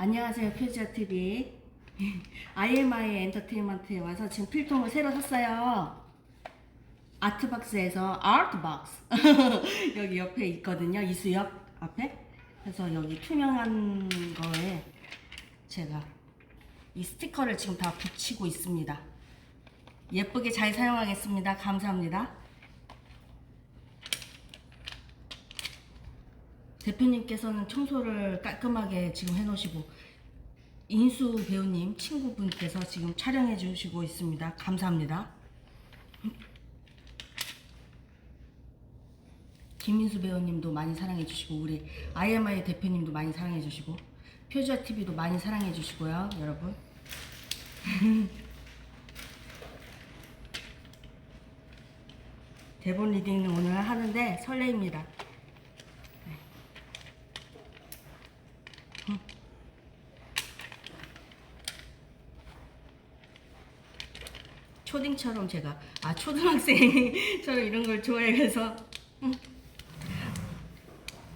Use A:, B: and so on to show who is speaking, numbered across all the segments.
A: 안녕하세요 퓨즈아 TV IMI 엔터테인먼트에 와서 지금 필통을 새로 샀어요. 아트박스에서 아트박스. 여기 옆에 있거든요 이수역 앞에. 그래서 여기 투명한 거에 제가 이 스티커를 지금 다 붙이고 있습니다. 예쁘게 잘 사용하겠습니다. 감사합니다 대표님께서는 청소를 깔끔하게 지금 해놓으시고 인수 배우님 친구분께서 지금 촬영해 주시고 있습니다. 감사합니다. 김민수 배우님도 많이 사랑해 주시고 우리 IMI 대표님도 많이 사랑해 주시고 표주아 TV도 많이 사랑해 주시고요, 여러분. 대본 리딩은 오늘 하는데 설레입니다. 초딩처럼 제가 아 초등학생처럼 이런 걸 좋아해서 음.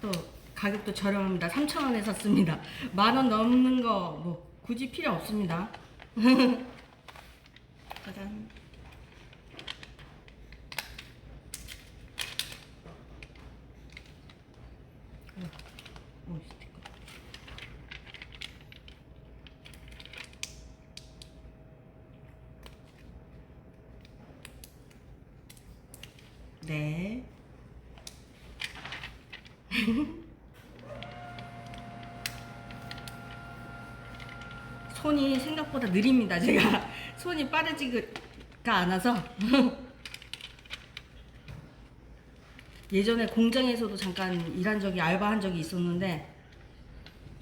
A: 또 가격도 저렴합니다. 3,000원에 샀습니다. 만 원 넘는 거 뭐 굳이 필요 없습니다. 짜잔. 어, 오, 스티커. 네. 손이 생각보다 느립니다. 제가 손이 빠르지가 않아서 예전에 공장에서도 잠깐 일한 적이 알바한 적이 있었는데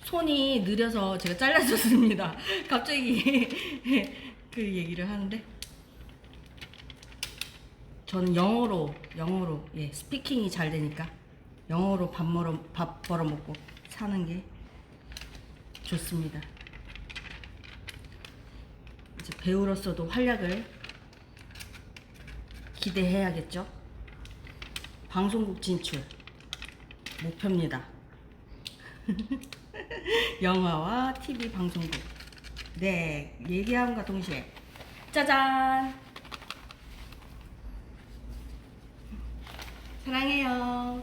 A: 손이 느려서 제가 잘라졌습니다. 갑자기 그 얘기를 하는데 저는 영어로 영어로 예 스피킹이 잘 되니까 영어로 밥 먹어 밥 벌어 먹고 사는 게 좋습니다. 이제 배우로서도 활약을 기대해야겠죠. 방송국 진출 목표입니다. 영화와 TV 방송국. 네, 얘기함과 동시에 짜잔. 사랑해요.